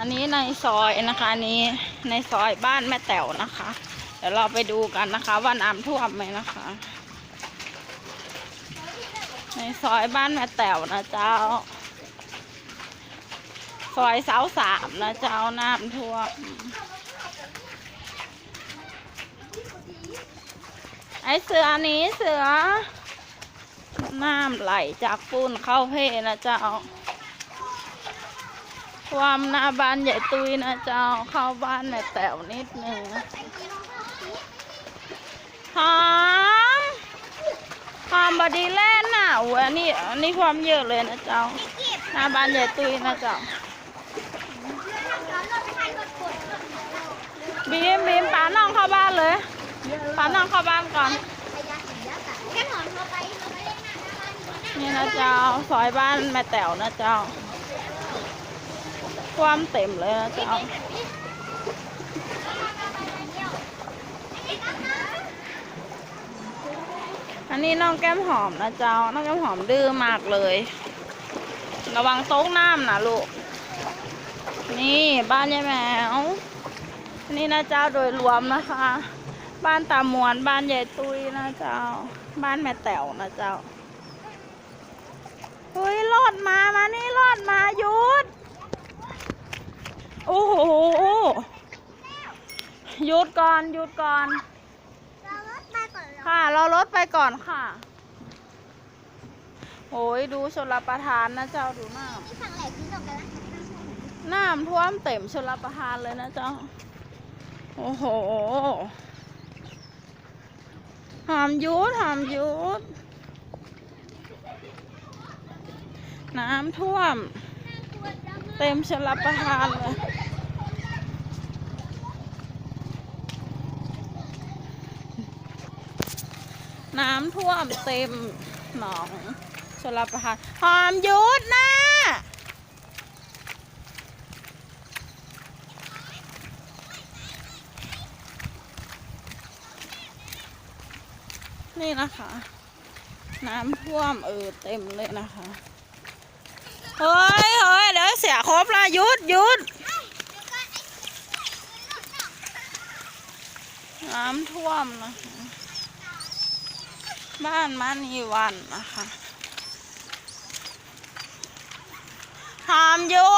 อันนี้ในซอยนะคะอันนี้ในซอยบ้านแม่แต๋วนะคะ เดี๋ยวเราไปดูกันนะคะว่าน้ำท่วมไหมนะคะ ในซอยบ้านแม่แต๋วนะเจ้า ซอยเสาสามนะเจ้าน้ำท่วมไอเสือนี้เสือน้ำไหลจากปูนเข้าเพนะเจ้า ความหน้าบ้านใหญ่ตุยนะเจ้าเข้าบ้านแม่แต๋วนิดหนึ่งหอมหอมบอดีแลนด์น่ะโอ้ยอันนี้อันนี้ความเยอะเลยนะเจ้าหน้าบ้านใหญ่ตุยนะเจ้าบีมบีมปาน้องเข้าบ้านเลยปาน้องเข้าบ้านก่อนนี่นะเจ้าซอยบ้านแม่แต๋วนะเจ้า ความเต็มเลยนะเจ้าอันนี้น้องแก้มหอมนะเจ้า น้องแก้มหอมดื้อมากเลย ระวังโต๊ะน้ำนะลูก นี่บ้านยายแมวนี่นะเจ้าโดยรวมนะคะ บ้านตามวนบ้านยายตุยนะเจ้า บ้านแม่แต๋วนะเจ้า เฮ้ยรอดมา มานี่รอดมาหยุด โอ้โหหยุดก่อนหยุดก่อนเราลดไปก่อนเหรอค่ะเรารถไปก่อนค่ะโอ้ยดูชลประทานนะเจ้าดูน้ที่ฝั่งแหลกทิ้งตกกันแล้วำน้ำท่วมเต็มชลประทานเลยนะเจ้าโอ้โหหามหยุดหามหยุดน้ำท่วม เต็มชลประทานเลยน้ำท่วมเต็มหนองชลประทานหอมยุดนะนี่นะคะ น้ำท่วมเออเต็มเลยนะคะ เฮ้ยเฮ้ยเดี๋ยวเสียครบละหยุดหยุดน้ำท่วมนะคะบ้านมานีวันนะคะทำยุด